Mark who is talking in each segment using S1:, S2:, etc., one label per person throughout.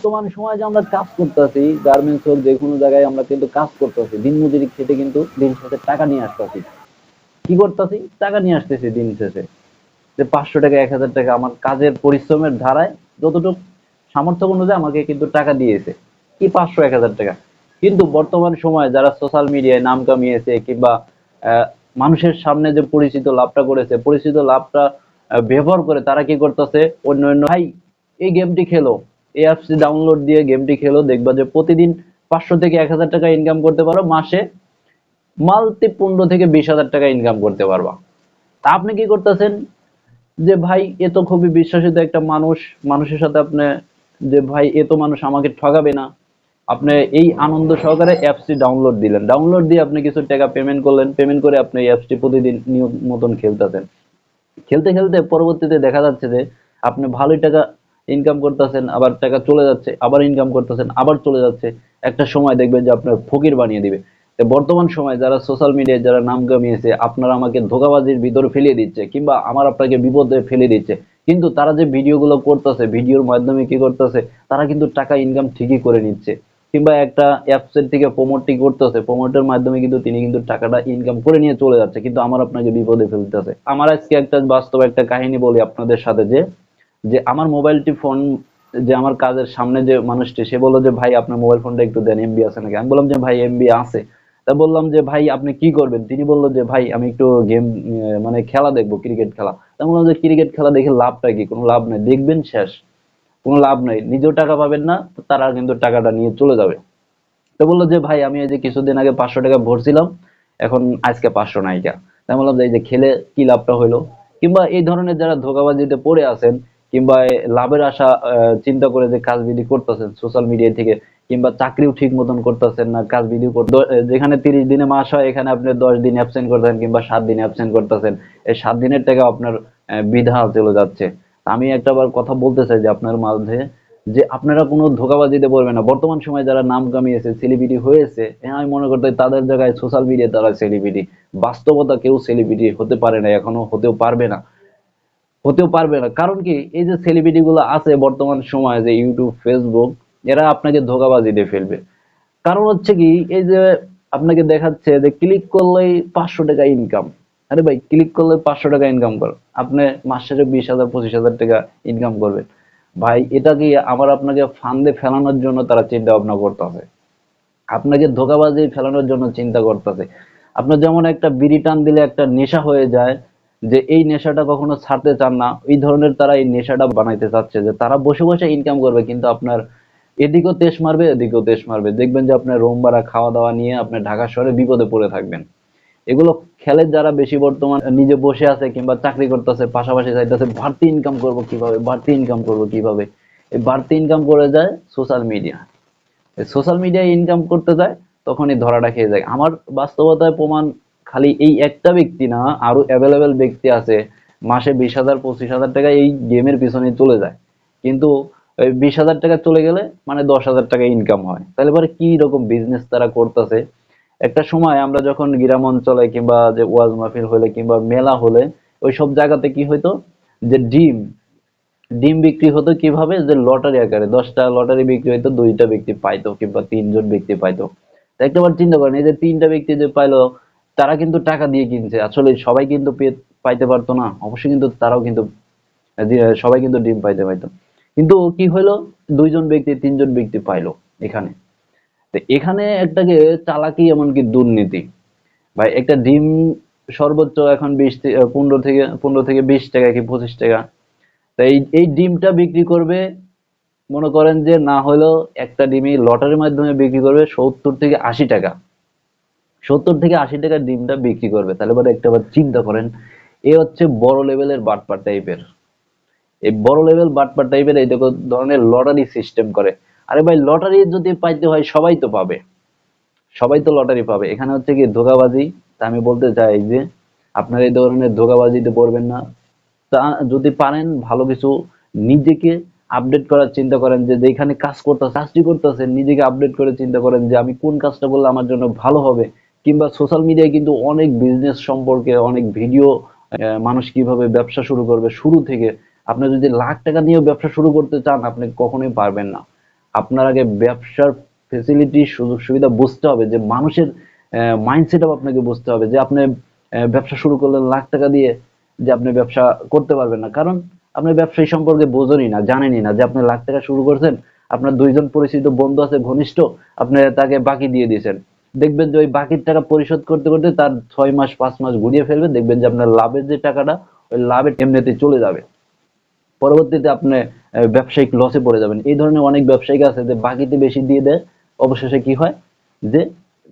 S1: বর্তমান সময়ে যে আমরা কাজ করতেছি গার্মেন্টস হোক, যে কোনো জায়গায় আমরা কিন্তু কাজ করতেছি। দিন মজুরি খেটে কিন্তু দিন শেষে টাকা নিয়ে আসতেছি। কি করতেছি? টাকা নিয়ে আসতেছি দিন শেষে। যে পাঁচশো টাকা, এক হাজার টাকা আমার কাজের পরিশ্রমের ধারায় যতটুকু সামর্থ্য অনুযায়ী আমাকে কিন্তু টাকা দিয়েছে। কি পাঁচশো, এক হাজার টাকা? কিন্তু বর্তমান সময়ে যারা সোশ্যাল মিডিয়ায় নাম কামিয়েছে কিংবা মানুষের সামনে যে পরিচিত লাভটা করেছে, পরিচিত লাভটা ব্যবহার করে তারা কি করতেছে? অন্য অন্য ভাই, এই গেমটি খেলো। এই অ্যাপসটি ডাউনলোড দিয়ে গেমটি খেলো দেখবা যে প্রতিদিন পাঁচশো থেকে এক হাজার টাকা ইনকাম করতে পারো, মাসে মাল্টি পনেরো থেকে বিশ হাজার টাকা ইনকাম করতে পারবা। তা আপনি কি করতেছেন? যে ভাই, এ তো খুবই বিশ্বাসিত একটা মানুষ, মানুষের সাথে আপনি যে ভাই, এ তো মানুষ আমাকে ঠকাবে না। আপনি এই আনন্দ সহকারে অ্যাপসটি ডাউনলোড দিলেন। ডাউনলোড দিয়ে আপনি কিছু টাকা পেমেন্ট করলেন। পেমেন্ট করে আপনি এই অ্যাপসটি প্রতিদিন নিয়ম মতন খেলতেছেন। খেলতে খেলতে পরবর্তীতে দেখা যাচ্ছে যে আপনি ভালোই টাকা ইনকাম করতেছেন, আবার টাকা চলে যাচ্ছে, আবার ইনকাম করতেছেন, আবার চলে যাচ্ছে, একটা সময় দেখবেন যে আপনার ফকির বানিয়ে দিবে। বর্তমান সময় যারা সোশ্যাল মিডিয়ায় যারা নাম কামিয়েছে, আপনারা আমাকে ধোকাবাজির ভিতরে ফেলিয়ে দিচ্ছে, কিংবা আমার আপনাকে বিপদে ফেলে দিচ্ছে। কিন্তু তারা যে ভিডিওগুলো করতেছে, ভিডিওর মাধ্যমে কি করতেছে, তারা কিন্তু টাকা ইনকাম ঠিকই করে নিচ্ছে। কিংবা একটা অ্যাপসের থেকে প্রমোটটি করতেছে প্রমোটের মাধ্যমে কিন্তু তিনি কিন্তু টাকাটা ইনকাম করে নিয়ে চলে যাচ্ছে, কিন্তু আমার আপনাকে বিপদে ফেলতেছে। আমার আজকে একটা বাস্তব একটা কাহিনী বলি আপনাদের সাথে যে যে আমার মোবাইলটি ফোন যে আমার কাজের সামনে যে মানুষটি, সে বলল যে, ভাই, আপনার মোবাইল ফোনটা একটু দেন এমবি আছে নাকি? আমি বললাম যে, ভাই এমবি আছে। তা বললাম যে, ভাই, আপনি কি করবেন? তিনি বলল যে, ভাই, আমি একটু গেম মানে খেলা দেখব ক্রিকেট খেলা। তা বললাম যে ক্রিকেট খেলা দেখে লাভটা কি? কোনো লাভ নেই, দেখবেন শেষ। কোনো লাভ নাই, নিজেও টাকা পাবেন না, তারা কিন্তু টাকাটা নিয়ে চলে যাবে। তো বলল যে, ভাই, আমি এই যে কিছুদিন আগে পাঁচশো টাকা ভরছিলাম, এখন আজকে পাঁচশো নাইকা তাই বললাম যে, এই যে খেলে কি লাভটা হইল? কিংবা এই ধরনের যারা ধোকাবাজিতে পড়ে আছেন কিংবা লাভের আশা চিন্তা করে যে কাজ বিধি করতেছেন সোশ্যাল মিডিয়া থেকে, কিংবা চাকরিও ঠিক মতন করতেছেন না, কাজ বিধি যেখানে তিরিশ দিনে মাস হয়, এখানে আপনি দশ দিন অ্যাবসেন্ট করতেছেন কিংবা সাত দিন অ্যাবসেন্ট করতেছেন। এই সাত দিনের টাকা আপনার বিধা চলে যাচ্ছে। আমি একটা বার কথা বলতে চাই যে আপনার মাঝে, যে আপনারা কোনো ধোকাবাজিতে পড়বেন না। বর্তমান সময়ে যারা নাম কামিয়েছে সেলিব্রিটি হয়েছে হ্যাঁ আমি মনে করতে তাদের জায়গায় সোশ্যাল মিডিয়া তারা সেলিব্রিটি বাস্তবতা কেউ সেলিব্রিটি হতে পারে না, এখনও হতেও পারবে না। হতেও পারবে না। কারণ কি, এই যে সেলিব্রিটি গুলো আছে বর্তমান সময়ে, যে ইউটিউব ফেসবুক এরা আপনাকে ধোকাবাজি দিয়ে ফেলবে। কারণ হচ্ছে কি, এই যে আপনাকে দেখাচ্ছে যে ক্লিক করলেই পাঁচশো টাকা ইনকাম আরে ভাই ক্লিক করলে পাঁচশো টাকা ইনকাম কর। আপনি মাস শেষে বিশ হাজার, পঁচিশ হাজার টাকা ইনকাম করবেন। ভাই, এটা কি আমার আপনাকে ফান্দে ফেলানোর জন্য তারা চিন্তা ভাবনা করতেছে? আপনাকে ধোকাবাজি ফেলানোর জন্য চিন্তা করতেছে? আপনার যেমন একটা বিড়ি টান দিলে একটা নেশা হয়ে যায় যে এই নেশাটা কখনো ছাড়তে চান না, এই ধরনের তারা এই নেশাটা বানাইতে চাচ্ছে, যে তারা বসে বসে ইনকাম করবে, কিন্তু আপনার এদিকেও তেশ মারবে, এদিকেও তেশ মারবে। দেখবেন যে আপনার রোম ভাড়া খাওয়া দাওয়া নিয়ে আপনি ঢাকা শহরে বিপদে পড়ে থাকবেন। এগুলো খেলে যারা বেশি বর্তমান নিজে বসে আছে কিংবা চাকরি করতেছে, পাশাপাশি চাইতেছে বাড়তি ইনকাম করব কীভাবে, বাড়তি ইনকাম করব কীভাবে? এই বাড়তি ইনকাম করে যায় সোশ্যাল মিডিয়া সোশ্যাল মিডিয়ায় ইনকাম করতে যায়, তখনই ধরাটা খেয়ে যায়। আমার বাস্তবতায় প্রমাণ খালি এই একটা ব্যক্তি না, আরও অ্যাভেলেবেল ব্যক্তি আছে, মাসে বিশ হাজার, পঁচিশ হাজার টাকা এই গেমের পিছনে চলে যায়। কিন্তু বিশ হাজার টাকা চলে গেলে মানে দশ হাজার টাকা ইনকাম হয়। তাহলে পরে কি রকম বিজনেস তারা করতেছে? একটা সময় আমরা যখন গ্রাম অঞ্চলে কিংবা যে ওয়াজ মাহফিল হলে কিংবা মেলা হলে, ওই সব জায়গাতে কি হইতো? যে ডিম ডিম বিক্রি হতো কীভাবে? যে লটারি আকারে। দশটা লটারি বিক্রি হইতো, দুইটা ব্যক্তি পাইতো কিংবা তিনজন ব্যক্তি পাইতো। একটাবার চিন্তা করেন, এই যে তিনটা ব্যক্তি যে পাইলো তারা কিন্তু টাকা দিয়ে কিনছে। আসলে সবাই কিন্তু পাইতে পারতো না। অবশ্যই কিন্তু তারাও কিন্তু সবাই কিন্তু ডিম পাইতে পাইতো কিন্তু কি হইল দুইজন ব্যক্তি, তিনজন ব্যক্তি পাইলো এখানে। এখানে একটাকে চালাকি এমনকি দুর্নীতি। ভাই, একটা ডিম সর্বোচ্চ এখন বিশ পনেরো থেকে পনেরো থেকে বিশ টাকা কি পঁচিশ টাকা। তো এই এই ডিমটা বিক্রি করবে, মনে করেন যে না হলেও একটা ডিমই লটারির মাধ্যমে বিক্রি করবে সত্তর থেকে আশি টাকা। সত্তর থেকে আশি টাকার ডিমটা বিক্রি করবে। তাহলে পরে একটা বার চিন্তা করেন, এ হচ্ছে বড় লেভেলের বাটপার টাইপের এই বড় লেভেল বাটপার টাইপের এই দেখো ধরনের লটারি সিস্টেম করে। আরে ভাই লটারি যদি পাইতে হয়, সবাই তো পাবে। সবাই তো লটারি পাবে। এখানে হচ্ছে কি ধোকাবাজি, তা আমি বলতে চাই যে আপনার এই ধরনের ধোকাবাজিতে পড়বেন না। তা যদি পারেন, ভালো কিছু নিজেকে আপডেট করার চিন্তা করেন যে যেখানে কাজ করতে কাজটি করতেছেন নিজেকে আপডেট করে চিন্তা করেন যে, আমি কোন কাজটা করলে আমার জন্য ভালো হবে। কিংবা সোশ্যাল মিডিয়ায় কিন্তু অনেক বিজনেস সম্পর্কে অনেক ভিডিও মানুষ কীভাবে ব্যবসা শুরু করবে শুরু থেকে, আপনি যদি লাখ টাকা নিয়েও ব্যবসা শুরু করতে চান, আপনি কখনোই পারবেন না। আপনার আগে ব্যবসার ফেসিলিটি সুযোগ সুবিধা বুঝতে হবে যে মানুষের মাইন্ডসেট আপনাকে বুঝতে হবে যে আপনি ব্যবসা শুরু করলেন লাখ টাকা দিয়ে যে আপনি ব্যবসা করতে পারবেন না। কারণ আপনি ব্যবসায়ী সম্পর্কে বোঝেনই না, জানেনই না যে আপনি লাখ টাকা শুরু করছেন, আপনার দুইজন পরিচিত বন্ধু আছে ঘনিষ্ঠ, আপনি তাকে বাকি দিয়ে দিয়েছেন। দেখবেন যে ওই বাকির টাকা পরিশোধ করতে করতে তার ছয় মাস, পাঁচ মাস ঘুরিয়ে ফেলবে। দেখবেন যে আপনার লাভের যে টাকাটা, ওই লাভের এমনিতে চলে যাবে। পরবর্তীতে আপনি ব্যবসায়িক লসে পড়ে যাবেন। এই ধরনের অনেক ব্যবসায়িক আছে যে বাকিতে বেশি দিয়ে দেয়। অবশেষে কি হয়? যে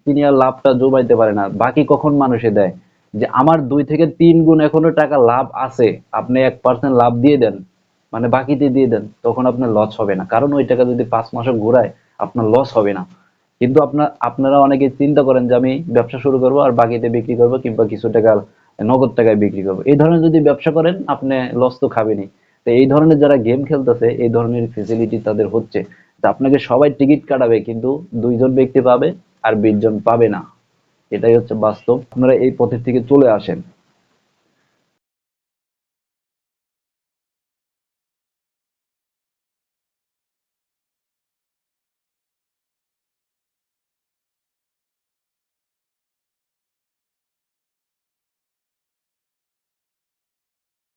S1: তিনি আর লাভটা জমাইতে পারে না। বাকি কখন মানুষে দেয়? যে আমার দুই থেকে তিন গুণ এখনও টাকা লাভ আছে। আপনি এক পার্সেন্ট লাভ দিয়ে দেন মানে বাকিতে দিয়ে দেন, তখন আপনার লস হবে না। কারণ ওই টাকা যদি পাঁচ মাসে ঘুরায়, আপনার লস হবে না। কিন্তু আপনার আপনারা অনেকে চিন্তা করেন যে আমি ব্যবসা শুরু করব আর বাকিতে বিক্রি করব কিংবা কিছু টাকা নগদ টাকায় বিক্রি করব। এই ধরনের যদি ব্যবসা করেন, আপনি লস তো খাবেনই। তো এই ধরনের যারা গেম খেলতেছে, এই ধরনের ফেসিলিটি তাদের হচ্ছে। আপনাকে সবাই টিকিট কাটাবে, কিন্তু দুইজন ব্যক্তি পাবে আর বিশ জন পাবে না। এটাই হচ্ছে বাস্তব। আপনারা এই পথের থেকে চলে আসেন।